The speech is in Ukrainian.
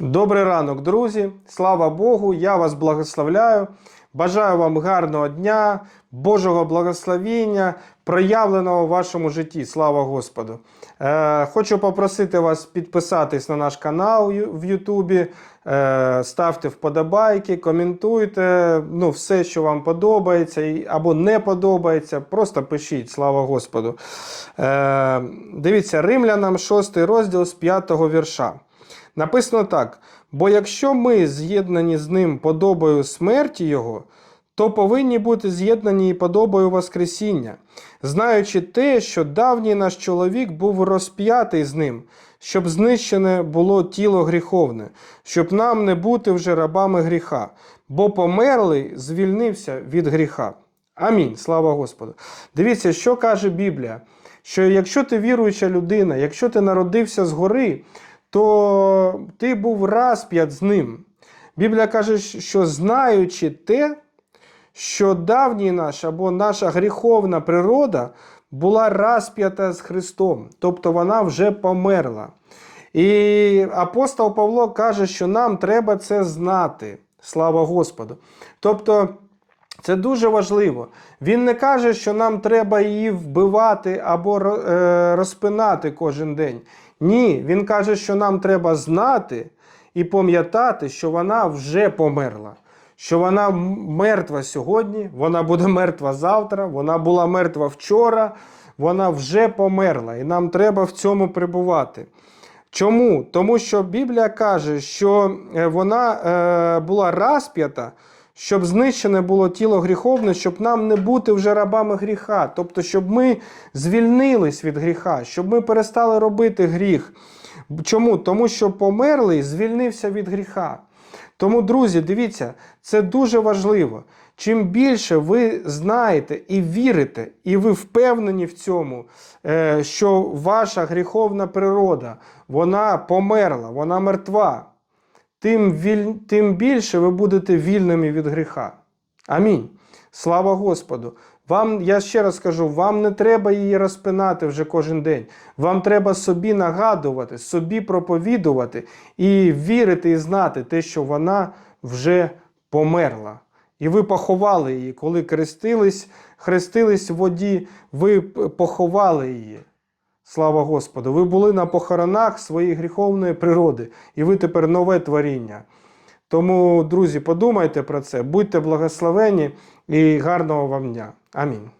Добрий ранок, друзі! Слава Богу! Я вас благословляю. Бажаю вам гарного дня, Божого благословіння, проявленого в вашому житті. Слава Господу! Е, хочу попросити вас підписатись на наш канал в Ютубі, е, ставте вподобайки, коментуйте ну, все, що вам подобається або не подобається. Просто пишіть, слава Господу. Е, дивіться, Римлянам 6 розділ з 5 вірша. Написано так: бо якщо ми з'єднані з ним подобою смерті Його, то повинні бути з'єднані і подобою Воскресіння, знаючи те, що давній наш чоловік був розп'ятий з ним, щоб знищене було тіло гріховне, щоб нам не бути вже рабами гріха, бо померлий звільнився від гріха. Амінь. Слава Господу. Дивіться, що каже Біблія. Що якщо ти віруюча людина, якщо ти народився згори, то ти був розп'ят з ним. Біблія каже, що знаючи те, що давній наш або наша гріховна природа була розп'ята з Христом, тобто вона вже померла. І апостол Павло каже, що нам треба це знати. Слава Господу. Тобто, це дуже важливо. Він не каже, що нам треба її вбивати або е, розпинати кожен день. Ні, він каже, що нам треба знати і пам'ятати, що вона вже померла. Що вона мертва сьогодні, вона буде мертва завтра, вона була мертва вчора, вона вже померла, і нам треба в цьому перебувати. Чому? Тому що Біблія каже, що е, вона е, була розп'ята, щоб знищене було тіло гріховне, щоб нам не бути вже рабами гріха. Тобто, щоб ми звільнились від гріха, щоб ми перестали робити гріх. Чому? Тому що померлий звільнився від гріха. Тому, друзі, дивіться, це дуже важливо. Чим більше ви знаєте і вірите, і ви впевнені в цьому, е, що ваша гріховна природа вона померла, вона мертва, тим, віль... тим більше ви будете вільними від гріха. Амінь. Слава Господу. Вам, я ще раз кажу, вам не треба її розпинати вже кожен день. Вам треба собі нагадувати, собі проповідувати і вірити і знати те, що вона вже померла. І ви поховали її. Коли хрестились, хрестились в воді, ви поховали її. Слава Господу! Ви були на похоронах своєї гріховної природи, і ви тепер нове творіння. Тому, друзі, подумайте про це, будьте благословені і гарного вам дня. Амінь.